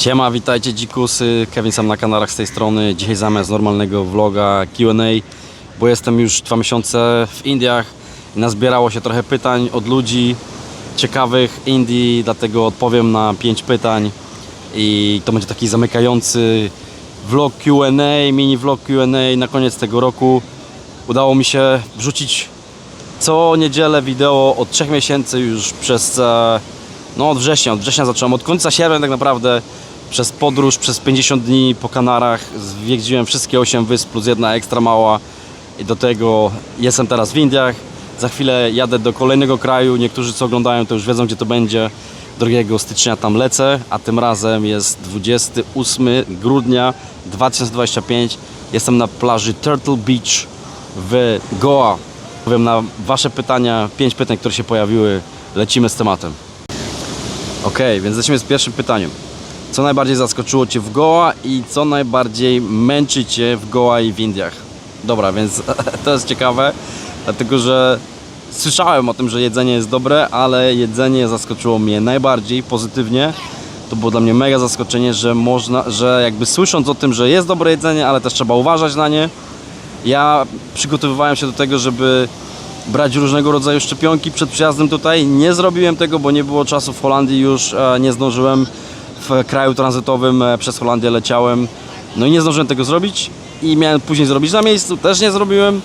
Siema, witajcie dzikusy, Kevin sam na kanałach z tej strony. Dzisiaj zamiast normalnego vloga Q&A, bo jestem już dwa miesiące w Indiach i nazbierało się trochę pytań od ludzi ciekawych Indii, dlatego odpowiem na pięć pytań i to będzie taki zamykający vlog Q&A, mini vlog Q&A na koniec tego roku. Udało mi się wrzucić co niedzielę wideo od 3 miesięcy już przez e, no od września, od września zacząłem, od końca sierpnia tak naprawdę przez podróż, przez 50 dni po Kanarach zwiedziłem wszystkie 8 wysp plus jedna ekstra mała i do tego jestem teraz w Indiach. Za chwilę jadę do kolejnego kraju, niektórzy co oglądają to już wiedzą gdzie to będzie. 2 stycznia tam lecę, a tym razem jest 28 grudnia 2025. Jestem na plaży Turtle Beach w Goa. Powiem na Wasze pytania, pięć pytań, które się pojawiły. Lecimy z tematem. Ok, więc lecimy z pierwszym pytaniem. Co najbardziej zaskoczyło Cię w Goa i co najbardziej męczy Cię w Goa i w Indiach? Dobra, więc to jest ciekawe, dlatego że słyszałem o tym, że jedzenie jest dobre, ale jedzenie zaskoczyło mnie najbardziej pozytywnie. To było dla mnie mega zaskoczenie, że można, że jakby słysząc o tym, że jest dobre jedzenie, ale też trzeba uważać na nie, ja przygotowywałem się do tego, żeby brać różnego rodzaju szczepionki przed przyjazdem tutaj. Nie zrobiłem tego, bo nie było czasu w Holandii już, nie zdążyłem w kraju tranzytowym, e, przez Holandię leciałem. No i nie zdążyłem tego zrobić i miałem później zrobić na miejscu, też nie zrobiłem.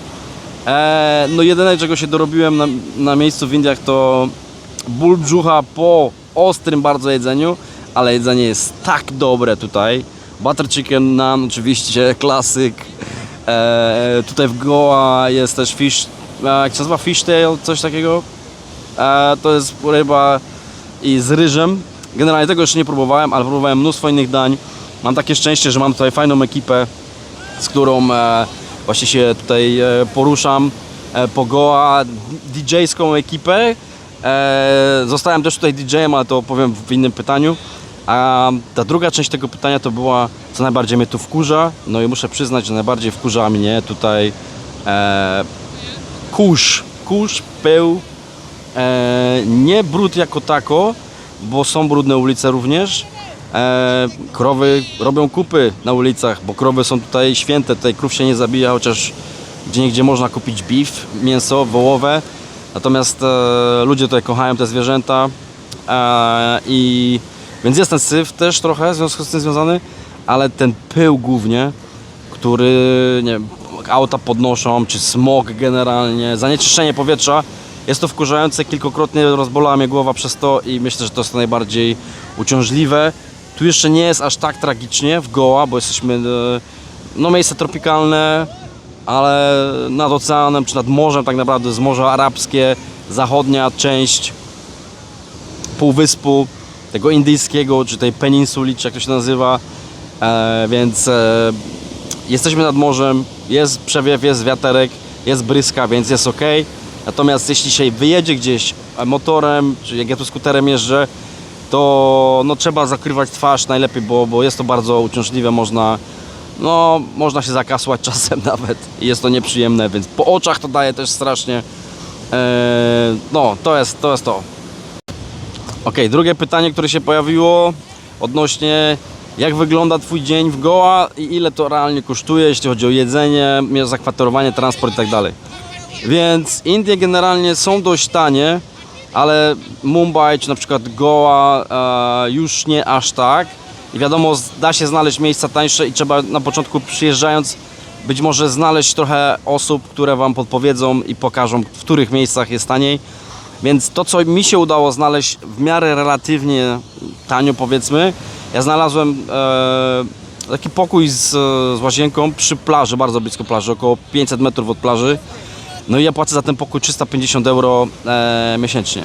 E, no jedyne czego się dorobiłem na, na miejscu w Indiach to ból brzucha po ostrym bardzo jedzeniu, ale jedzenie jest tak dobre tutaj. Butter chicken naan oczywiście, klasyk. E, tutaj w Goa jest też fish, jak się nazywa fishtail, coś takiego. To jest ryba i z ryżem. Generalnie tego jeszcze nie próbowałem, ale próbowałem mnóstwo innych dań. Mam takie szczęście, że mam tutaj fajną ekipę, z którą e, właśnie się tutaj e, poruszam e, po Goa, DJ-ską ekipę. E, zostałem też tutaj DJ-em, ale to opowiem w innym pytaniu. A ta druga część tego pytania to była, co najbardziej mnie tu wkurza. No i muszę przyznać, że najbardziej wkurza mnie tutaj e, kurz, kurz, pył, e, nie brud jako tako, bo są brudne ulice również. E, krowy robią kupy na ulicach, bo krowy są tutaj święte, tutaj krów się nie zabija, chociaż gdzie niegdzie można kupić beef, mięso wołowe. Natomiast e, ludzie tutaj kochają te zwierzęta e, i więc jest ten syf też trochę w związku z tym związany, ale ten pył głównie, który nie auta podnoszą, czy smog generalnie, zanieczyszczenie powietrza, jest to wkurzające, kilkukrotnie rozbolała mnie głowa przez to i myślę, że to jest to najbardziej uciążliwe. Tu jeszcze nie jest aż tak tragicznie w Goa, bo jesteśmy, e, no miejsce tropikalne, ale nad oceanem czy nad morzem tak naprawdę z Morza Arabskie, zachodnia część półwyspu, tego indyjskiego, czy tej peninsuli, czy jak to się nazywa, e, więc e, jesteśmy nad morzem, jest przewiew, jest wiaterek, jest bryska, więc jest ok. Natomiast jeśli się wyjedzie gdzieś motorem, czy jak ja tu skuterem jeżdżę, to no, trzeba zakrywać twarz najlepiej, bo, bo jest to bardzo uciążliwe, można, no, można się zakasłać czasem nawet i jest to nieprzyjemne, więc po oczach to daje też strasznie. E, no, to jest to. Jest to. Ok, drugie pytanie, które się pojawiło odnośnie jak wygląda Twój dzień w Goa i ile to realnie kosztuje, jeśli chodzi o jedzenie, zakwaterowanie, transport i tak dalej. Więc Indie generalnie są dość tanie, ale Mumbai czy na przykład Goa e, już nie aż tak. I wiadomo, da się znaleźć miejsca tańsze i trzeba na początku przyjeżdżając być może znaleźć trochę osób, które Wam podpowiedzą i pokażą, w których miejscach jest taniej. Więc to, co mi się udało znaleźć w miarę relatywnie tanio, powiedzmy, ja znalazłem e, taki pokój z, z łazienką przy plaży, bardzo blisko plaży, około 500 metrów od plaży. No i ja płacę za ten pokój 350 euro e, miesięcznie.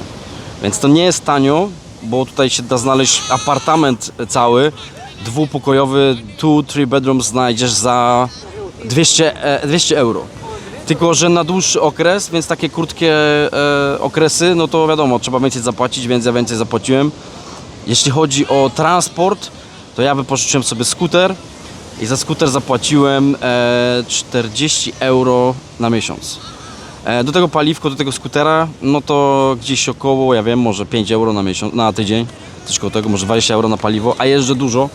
Więc to nie jest tanio, bo tutaj się da znaleźć apartament cały, dwupokojowy, two, three bedrooms znajdziesz za 200, e, 200 euro. Tylko, że na dłuższy okres, więc takie krótkie e, okresy, no to wiadomo, trzeba więcej zapłacić, więc ja więcej zapłaciłem. Jeśli chodzi o transport, to ja wypożyczyłem sobie skuter i za skuter zapłaciłem e, 40 euro na miesiąc. E, do tego paliwko, do tego skutera, no to gdzieś około, ja wiem, może 5 euro na miesiąc, na tydzień. coś koło tego, może 20 euro na paliwo, a jeżdżę dużo,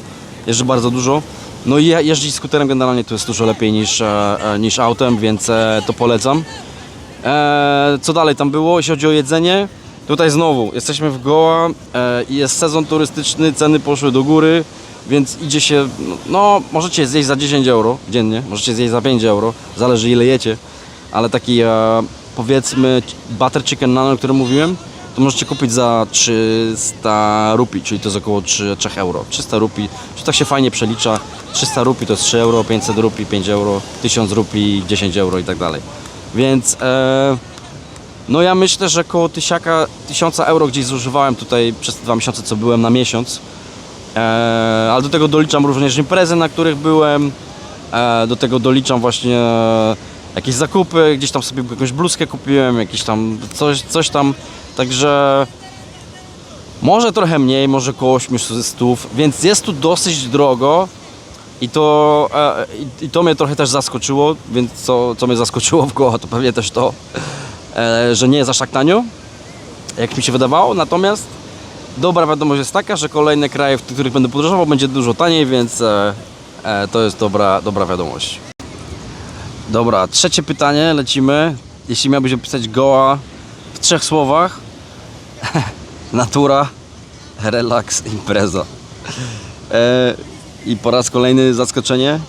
jeżdżę bardzo dużo. No i je- jeździć skuterem generalnie to jest dużo lepiej niż, e, e, niż autem, więc to polecam. Co dalej tam było, jeśli chodzi o jedzenie? Tutaj znowu, jesteśmy w Goa jest sezon turystyczny, ceny poszły do góry, więc idzie się, no możecie zjeść za 10 euro dziennie, możecie zjeść za 5 euro, zależy ile jecie, ale taki e, powiedzmy butter chicken naan, o którym mówiłem, to możecie kupić za 300 rupi, czyli to jest około 3, 3 euro. 300 rupi, czy tak się fajnie przelicza, 300 rupi to jest 3 euro, 500 rupi 5 euro, 1000 rupi 10 euro i tak dalej. Więc e, no ja myślę, że około tysiaka, 1000 euro gdzieś zużywałem tutaj przez te dwa miesiące, co byłem na miesiąc. E, ale do tego doliczam również imprezy, na których byłem. E, do tego doliczam właśnie jakieś zakupy, gdzieś tam sobie jakąś bluzkę kupiłem, jakieś tam coś, coś tam. Także może trochę mniej, może około 800, więc jest tu dosyć drogo. I to, e, i, to mnie trochę też zaskoczyło, więc co, co mnie zaskoczyło w Goa, to pewnie też to, e, że nie jest aż tak tanio, jak mi się wydawało. Natomiast dobra wiadomość jest taka, że kolejne kraje, w których będę podróżował, będzie dużo taniej, więc e, e, to jest dobra, dobra wiadomość. Dobra, trzecie pytanie, lecimy. Jeśli miałbyś opisać Goa w trzech słowach, natura, relaks, impreza. E, I po raz kolejny zaskoczenie.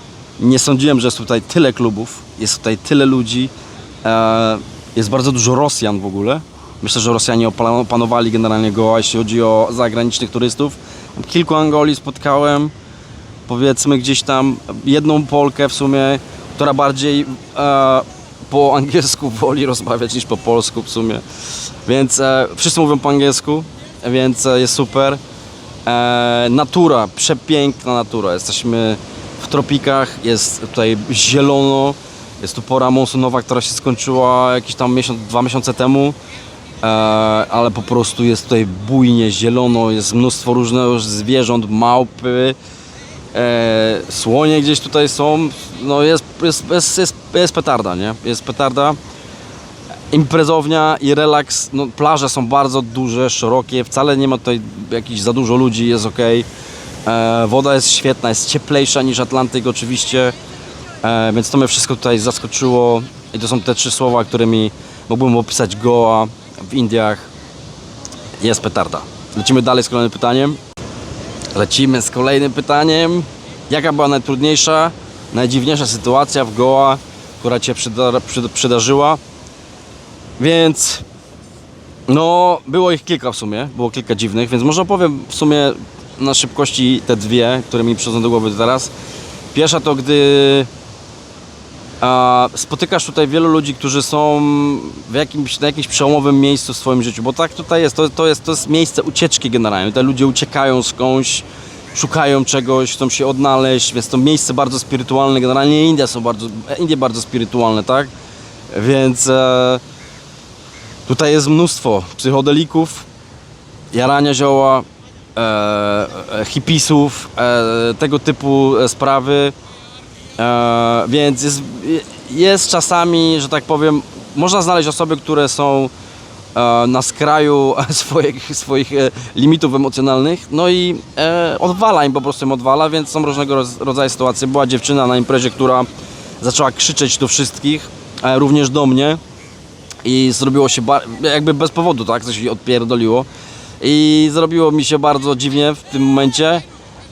Nie sądziłem, że jest tutaj tyle klubów, jest tutaj tyle ludzi, e, jest bardzo dużo Rosjan w ogóle. Myślę, że Rosjanie opanowali generalnie Goa, jeśli chodzi o zagranicznych turystów. Kilku Angoli spotkałem, powiedzmy gdzieś tam jedną Polkę w sumie, która bardziej e, po angielsku woli rozmawiać niż po polsku w sumie. Więc e, wszyscy mówią po angielsku, więc e, jest super. E, natura, przepiękna natura. Jesteśmy w tropikach, jest tutaj zielono. Jest tu pora monsunowa, która się skończyła jakieś tam miesiąc, dwa miesiące temu. E, ale po prostu jest tutaj bujnie, zielono, jest mnóstwo różnych zwierząt, małpy, e, słonie gdzieś tutaj są. No jest, jest, jest, jest, jest petarda, nie? Jest petarda imprezownia i relaks. No, plaże są bardzo duże, szerokie, wcale nie ma tutaj jakichś za dużo ludzi, jest ok. E, woda jest świetna, jest cieplejsza niż Atlantyk oczywiście, e, więc to mnie wszystko tutaj zaskoczyło i to są te trzy słowa, którymi mógłbym opisać Goa w Indiach. Jest petarda. Lecimy dalej z kolejnym pytaniem. Lecimy z kolejnym pytaniem. Jaka była najtrudniejsza, najdziwniejsza sytuacja w Goa, która Cię przyda, przy, przydarzyła? Więc no, było ich kilka w sumie, było kilka dziwnych, więc może opowiem w sumie na szybkości te dwie, które mi przychodzą do głowy teraz. Pierwsza to gdy spotykasz tutaj wielu ludzi, którzy są w jakimś, na jakimś przełomowym miejscu w swoim życiu, bo tak tutaj jest, to, to jest, to jest miejsce ucieczki generalnie, te ludzie uciekają skądś, szukają czegoś, chcą się odnaleźć, więc to miejsce bardzo spirytualne, generalnie Indie są bardzo, Indie bardzo spirytualne, tak? Więc e, Tutaj jest mnóstwo psychodelików, jarania zioła, e, e, hipisów, e, tego typu e, sprawy. E, więc jest, jest czasami, że tak powiem, można znaleźć osoby, które są e, na skraju swoich, swoich e, limitów emocjonalnych, no i e, odwala im po prostu im odwala, więc są różnego rodzaju sytuacje. Była dziewczyna na imprezie, która zaczęła krzyczeć do wszystkich, e, również do mnie. I zrobiło się jakby bez powodu, tak, coś się odpierdoliło. I zrobiło mi się bardzo dziwnie w tym momencie.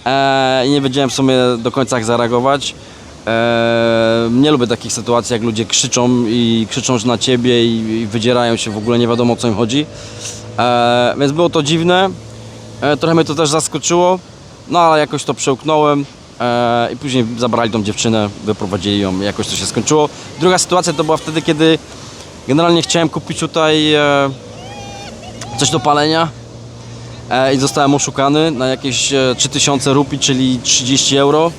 E, i nie wiedziałem w sumie do końca jak zareagować. E, nie lubię takich sytuacji, jak ludzie krzyczą i krzyczą na ciebie i, i wydzierają się, w ogóle nie wiadomo o co im chodzi. E, więc było to dziwne, e, trochę mnie to też zaskoczyło, no ale jakoś to przełknąłem e, i później zabrali tą dziewczynę, wyprowadzili ją, jakoś to się skończyło. Druga sytuacja to była wtedy, kiedy Generalnie chciałem kupić tutaj e, coś do palenia e, i zostałem oszukany na jakieś e, 3000 rupi, czyli 30 euro.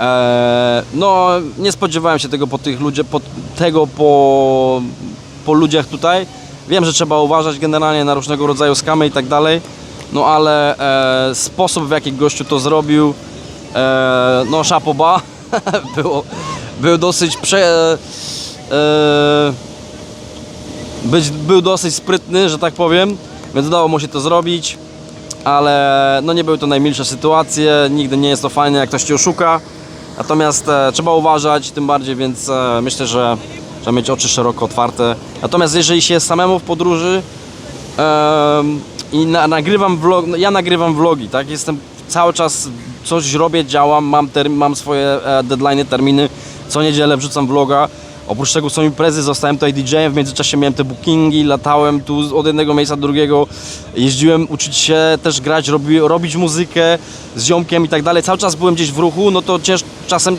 E, no, nie spodziewałem się tego po tych ludziach, po, tego po, po ludziach tutaj. Wiem, że trzeba uważać generalnie na różnego rodzaju skamy i tak dalej, no ale e, sposób w jaki gościu to zrobił, e, no szapoba, było, był dosyć prze... E, być, był dosyć sprytny, że tak powiem, więc udało mu się to zrobić. ale no nie były to najmilsze sytuacje, nigdy nie jest to fajne jak ktoś Cię oszuka, natomiast e, trzeba uważać tym bardziej, więc e, myślę, że trzeba mieć oczy szeroko otwarte. Natomiast jeżeli się jest samemu w podróży em, i na, nagrywam vlog, no ja nagrywam vlogi, tak, jestem cały czas coś robię, działam, mam, term, mam swoje e, deadline, terminy, co niedzielę wrzucam vloga. Oprócz tego są imprezy, zostałem tutaj DJ-em, w międzyczasie miałem te bookingi, latałem tu od jednego miejsca do drugiego, jeździłem uczyć się też grać, robi, robić muzykę z ziomkiem i tak dalej. Cały czas byłem gdzieś w ruchu, no to cięż, czasem,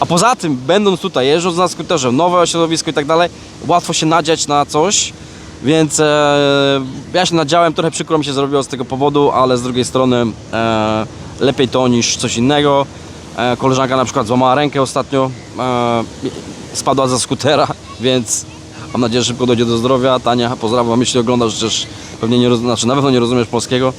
a poza tym będąc tutaj, jeżdżąc na skuterze, nowe środowisko i tak dalej, łatwo się nadziać na coś, więc e, ja się nadziałem, trochę przykro mi się zrobiło z tego powodu, ale z drugiej strony e, lepiej to niż coś innego. E, koleżanka na przykład złamała rękę ostatnio, e, spadła ze skutera, więc mam nadzieję, że szybko dojdzie do zdrowia. Tania, pozdrawiam, jeśli oglądasz, przecież pewnie nie, znaczy na pewno nie rozumiesz polskiego.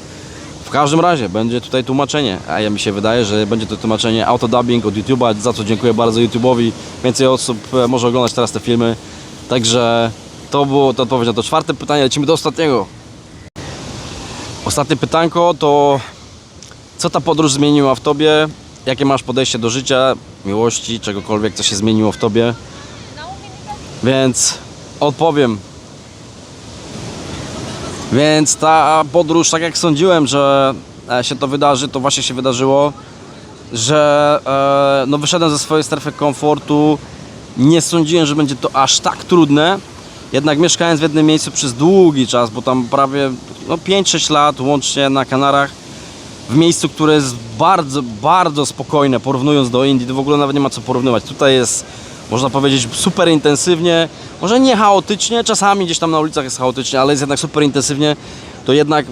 W każdym razie będzie tutaj tłumaczenie, a ja mi się wydaje, że będzie to tłumaczenie autodubbing od YouTube'a, za co dziękuję bardzo YouTube'owi. Więcej osób e, może oglądać teraz te filmy. Także to było to odpowiedź na to czwarte pytanie. Lecimy do ostatniego. Ostatnie pytanko to co ta podróż zmieniła w tobie? Jakie masz podejście do życia, miłości, czegokolwiek, co się zmieniło w tobie? Więc odpowiem. Więc ta podróż, tak jak sądziłem, że e, się to wydarzy, to właśnie się wydarzyło, że e, no wyszedłem ze swojej strefy komfortu. Nie sądziłem, że będzie to aż tak trudne. Jednak mieszkając w jednym miejscu przez długi czas, bo tam prawie no, 5-6 lat łącznie na Kanarach, w miejscu, które jest bardzo, bardzo spokojne, porównując do Indii, to w ogóle nawet nie ma co porównywać. Tutaj jest, można powiedzieć, super intensywnie, może nie chaotycznie, czasami gdzieś tam na ulicach jest chaotycznie, ale jest jednak super intensywnie, to jednak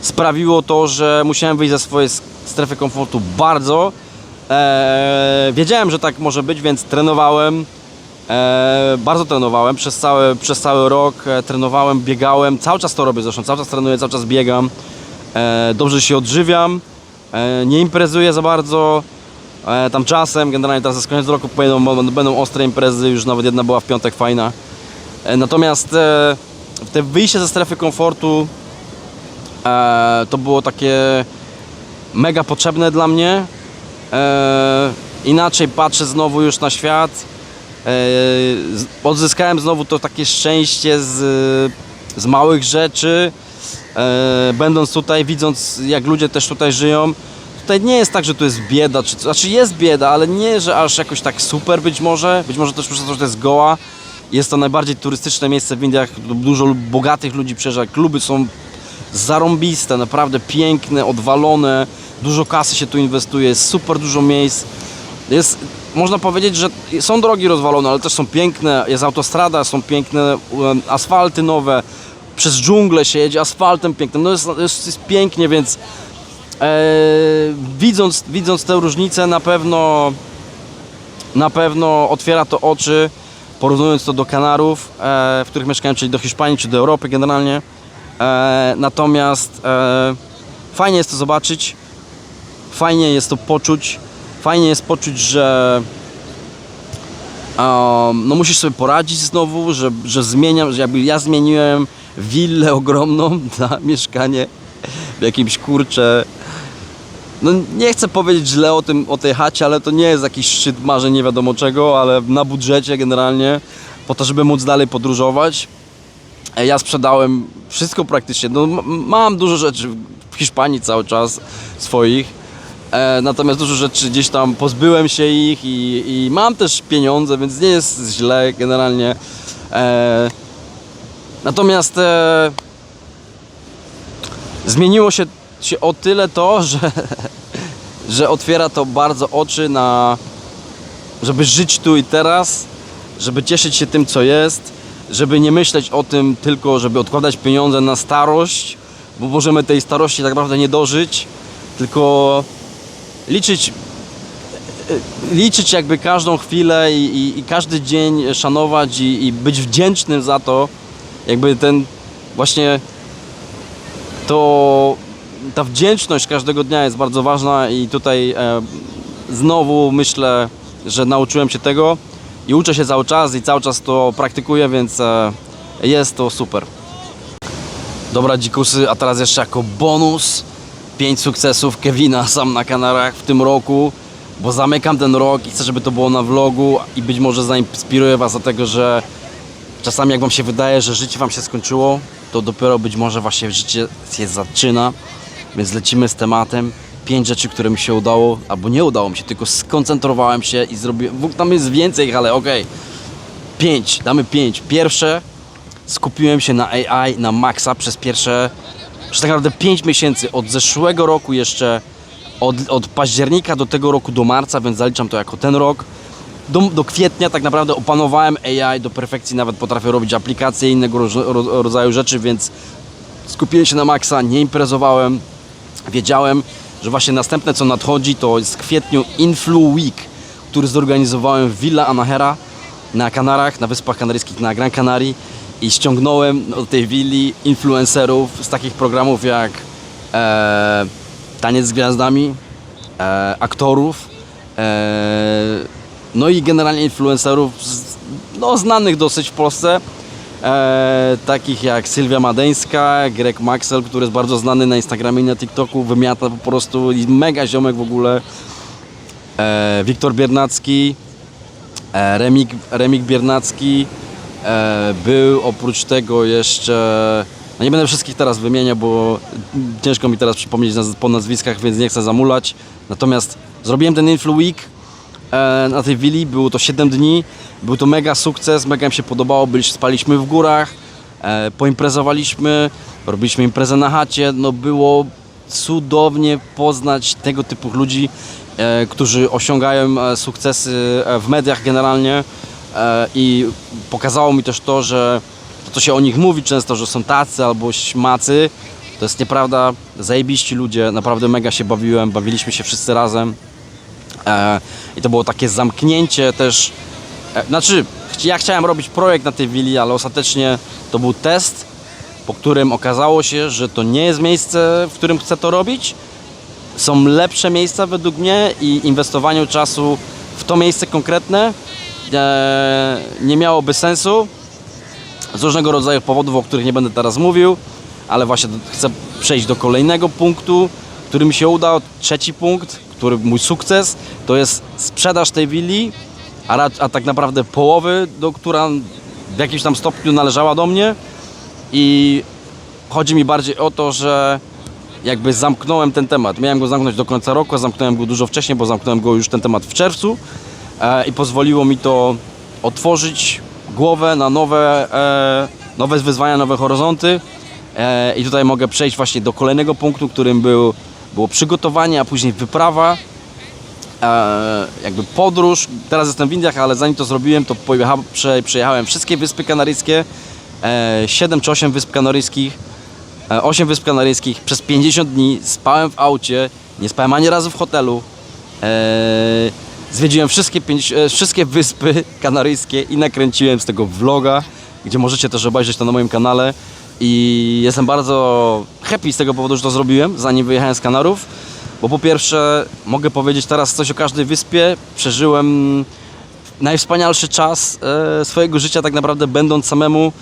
sprawiło to, że musiałem wyjść ze swojej strefy komfortu bardzo. Eee, wiedziałem, że tak może być, więc trenowałem. Eee, bardzo trenowałem przez cały, przez cały rok. E, trenowałem, biegałem. Cały czas to robię zresztą. Cały czas trenuję, cały czas biegam. E, dobrze się odżywiam. E, nie imprezuję za bardzo. E, tam czasem, generalnie teraz jest koniec roku, będą, będą ostre imprezy. Już nawet jedna była w piątek fajna. Natomiast te wyjście ze strefy komfortu to było takie mega potrzebne dla mnie. Inaczej patrzę znowu już na świat. Odzyskałem znowu to takie szczęście z, z małych rzeczy. E, będąc tutaj, widząc jak ludzie też tutaj żyją. Tutaj nie jest tak, że tu jest bieda, czy, znaczy jest bieda, ale nie, że aż jakoś tak super być może. Być może też przez to, że to jest Goa. Jest to najbardziej turystyczne miejsce w Indiach. Dużo bogatych ludzi przyjeżdża. Kluby są zarąbiste, naprawdę piękne, odwalone, dużo kasy się tu inwestuje, jest super dużo miejsc. Jest, można powiedzieć, że są drogi rozwalone, ale też są piękne, jest autostrada, są piękne um, asfalty nowe, przez dżunglę się jedzie asfaltem pięknym, no jest, jest, jest pięknie, więc e, widząc, widząc tę różnicę na pewno na pewno otwiera to oczy, porównując to do Kanarów, e, w których mieszkałem, czyli do Hiszpanii, czy do Europy generalnie. E, natomiast e, fajnie jest to zobaczyć, fajnie jest to poczuć, fajnie jest poczuć, że um, no musisz sobie poradzić znowu, że, że zmieniam, że ja zmieniłem willę ogromną na mieszkanie w jakimś kurcze no nie chcę powiedzieć źle o, tym, o tej chacie, ale to nie jest jakiś szczyt marzeń nie wiadomo czego, ale na budżecie generalnie, po to, żeby móc dalej podróżować. E, Ja sprzedałem wszystko praktycznie, no, mam dużo rzeczy w Hiszpanii cały czas swoich, e, natomiast dużo rzeczy gdzieś tam pozbyłem się ich i, i mam też pieniądze, więc nie jest źle generalnie. E, natomiast e, zmieniło się, się o tyle to, że, że otwiera to bardzo oczy na, żeby żyć tu i teraz, żeby cieszyć się tym, co jest, żeby nie myśleć o tym tylko, żeby odkładać pieniądze na starość, bo możemy tej starości tak naprawdę nie dożyć, tylko liczyć, liczyć jakby każdą chwilę i, i, i każdy dzień szanować i, i być wdzięcznym za to, jakby ten właśnie to ta wdzięczność każdego dnia jest bardzo ważna i tutaj e, znowu myślę, że nauczyłem się tego i uczę się cały czas i cały czas to praktykuję, więc e, jest to super. Dobra dzikusy, a teraz jeszcze jako bonus 5 sukcesów Kevina sam na Kanarach w tym roku, bo zamykam ten rok i chcę, żeby to było na vlogu i być może zainspiruję Was do tego, że czasami jak Wam się wydaje, że życie Wam się skończyło, to dopiero być może właśnie życie się zaczyna, więc lecimy z tematem. Pięć rzeczy, które mi się udało, albo nie udało mi się, tylko skoncentrowałem się i zrobiłem. Tam jest więcej, ale okej. Pięć, damy pięć. Pierwsze, skupiłem się na AI na maksa przez pierwsze, przez tak naprawdę 5 miesięcy od zeszłego roku jeszcze, od, od października do tego roku do marca, więc zaliczam to jako ten rok. Do, do kwietnia tak naprawdę opanowałem AI do perfekcji, nawet potrafię robić aplikacje i innego roz, ro- rodzaju rzeczy, więc skupiłem się na maksa, nie imprezowałem. Wiedziałem, że właśnie następne co nadchodzi to jest w kwietniu Influ Week, który zorganizowałem w Villa Anahera na Kanarach, na Wyspach Kanaryjskich, na Gran Canaria i ściągnąłem do tej willi influencerów z takich programów jak e, Taniec z Gwiazdami, e, aktorów, e, no i generalnie influencerów z, no, znanych dosyć w Polsce, e, takich jak Sylwia Madeńska, Greg Maxwell, który jest bardzo znany na Instagramie i na TikToku, wymiata po prostu i mega ziomek w ogóle, e, Wiktor Biernacki, e, Remik, Remik Biernacki, e, był oprócz tego jeszcze, no nie będę wszystkich teraz wymieniał, bo ciężko mi teraz przypomnieć po nazwiskach, więc nie chcę zamulać, natomiast zrobiłem ten Influ Week, na tej willi. Było to 7 dni. Był to mega sukces, mega mi się podobało. Byliśmy, spaliśmy w górach, e, poimprezowaliśmy, robiliśmy imprezę na chacie. No było cudownie poznać tego typu ludzi, e, którzy osiągają e, sukcesy e, w mediach generalnie. E, I pokazało mi też to, że to, co się o nich mówi często, że są tacy albo śmacy, to jest nieprawda. Zajebiści ludzie, naprawdę mega się bawiłem, bawiliśmy się wszyscy razem. E, I to było takie zamknięcie też. E, znaczy, ja chciałem robić projekt na tej willi, ale ostatecznie to był test, po którym okazało się, że to nie jest miejsce, w którym chcę to robić. Są lepsze miejsca według mnie i inwestowanie czasu w to miejsce konkretne e, nie miałoby sensu z różnego rodzaju powodów, o których nie będę teraz mówił, ale właśnie chcę przejść do kolejnego punktu, który mi się udał. Trzeci punkt, który mój sukces, to jest sprzedaż tej willi, a, a tak naprawdę połowy, do która w jakimś tam stopniu należała do mnie i chodzi mi bardziej o to, że jakby zamknąłem ten temat. Miałem go zamknąć do końca roku, a zamknąłem go dużo wcześniej, bo zamknąłem go już ten temat w czerwcu e, i pozwoliło mi to otworzyć głowę na nowe, e, nowe wyzwania, nowe horyzonty. E, I tutaj mogę przejść właśnie do kolejnego punktu, którym był, było przygotowanie, a później wyprawa. E, jakby podróż. Teraz jestem w Indiach, ale zanim to zrobiłem, to prze, przejechałem wszystkie wyspy kanaryjskie, e, 7 czy 8 wysp kanaryjskich, e, 8 wysp kanaryjskich przez 50 dni. Spałem w aucie, nie spałem ani razu w hotelu. E, zwiedziłem wszystkie, e, wszystkie wyspy kanaryjskie i nakręciłem z tego vloga, gdzie możecie też obejrzeć to na moim kanale. I jestem bardzo happy z tego powodu, że to zrobiłem, zanim wyjechałem z Kanarów. Bo po pierwsze, mogę powiedzieć teraz coś o każdej wyspie. Przeżyłem najwspanialszy czas e, swojego życia, tak naprawdę będąc samemu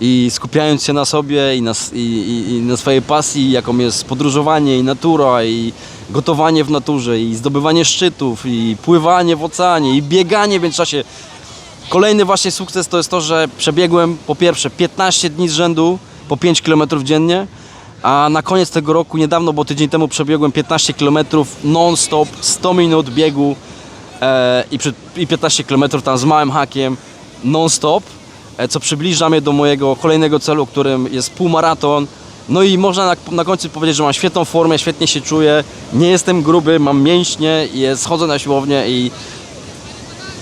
i skupiając się na sobie i na, i, i, i na swojej pasji, jaką jest podróżowanie i natura i gotowanie w naturze i zdobywanie szczytów i pływanie w oceanie i bieganie w międzyczasie. Kolejny właśnie sukces to jest to, że przebiegłem po pierwsze 15 dni z rzędu po 5 km dziennie, a na koniec tego roku, niedawno, bo tydzień temu przebiegłem 15 km non-stop, 100 minut biegu e, i, przy, i 15 km tam z małym hakiem non-stop, e, co przybliża mnie do mojego kolejnego celu, którym jest półmaraton. No i można na, na końcu powiedzieć, że mam świetną formę, świetnie się czuję, nie jestem gruby, mam mięśnie, jest, chodzę na siłownię i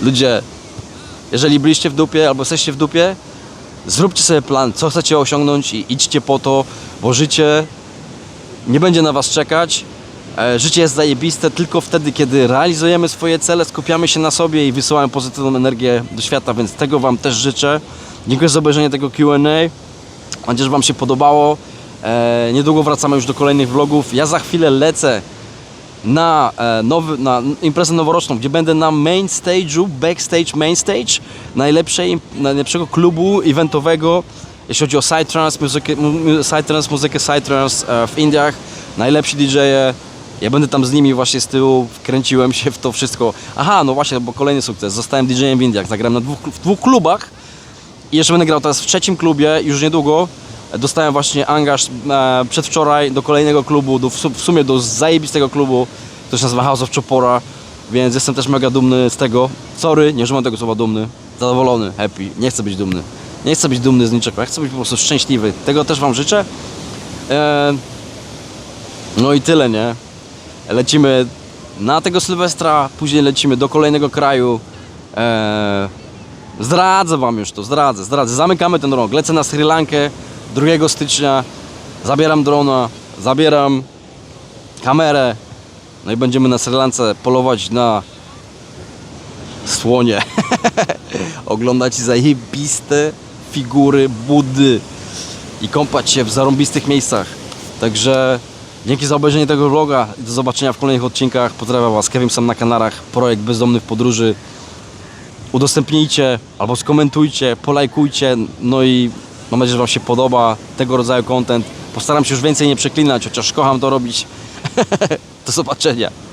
ludzie, jeżeli byliście w dupie albo jesteście w dupie, zróbcie sobie plan, co chcecie osiągnąć i idźcie po to, bo życie nie będzie na was czekać. E, Życie jest zajebiste tylko wtedy, kiedy realizujemy swoje cele, skupiamy się na sobie i wysyłamy pozytywną energię do świata, więc tego wam też życzę. Dziękuję za obejrzenie tego Q&A. Mam nadzieję, że wam się podobało. E, niedługo wracamy już do kolejnych vlogów. Ja za chwilę lecę na, e, nowy, na imprezę noworoczną, gdzie będę na main stage'u, backstage, main stage najlepszej, najlepszego klubu eventowego jeśli chodzi o Psytrance, muzykę, mu- mu- Psytrance, muzykę Psytrance e, w Indiach, najlepsi DJ-e, ja będę tam z nimi właśnie z tyłu, wkręciłem się w to wszystko. Aha, no właśnie, bo kolejny sukces, zostałem DJ-em w Indiach, zagrałem na dwóch, w dwóch klubach i jeszcze będę grał teraz w trzecim klubie, już niedługo. Dostałem właśnie angaż e, przedwczoraj do kolejnego klubu, do, w su- w sumie do zajebistego klubu, który się nazywa House of Chopora, więc jestem też mega dumny z tego. Sorry, nie używam tego słowa dumny, zadowolony, happy, nie chcę być dumny. Nie chcę być dumny z niczego, ja chcę być po prostu szczęśliwy. Tego też Wam życzę. E, no i tyle, nie? Lecimy na tego Sylwestra, później lecimy do kolejnego kraju. E, Zdradzę wam już to, zdradzę, zdradzę. Zamykamy ten rok. Lecę na Sri Lankę 2 stycznia. Zabieram drona, zabieram kamerę. No i będziemy na Sri Lance polować na słonie. Oglądać zajebiste figury Buddy i kąpać się w zarąbistych miejscach. Także dzięki za obejrzenie tego vloga i do zobaczenia w kolejnych odcinkach. Pozdrawiam Was, Kevin Sam na kanarach, projekt Bezdomnych Podróży udostępnijcie albo skomentujcie, polajkujcie, no i mam nadzieję, że Wam się podoba tego rodzaju content. Postaram się już więcej nie przeklinać, chociaż kocham to robić. Do zobaczenia.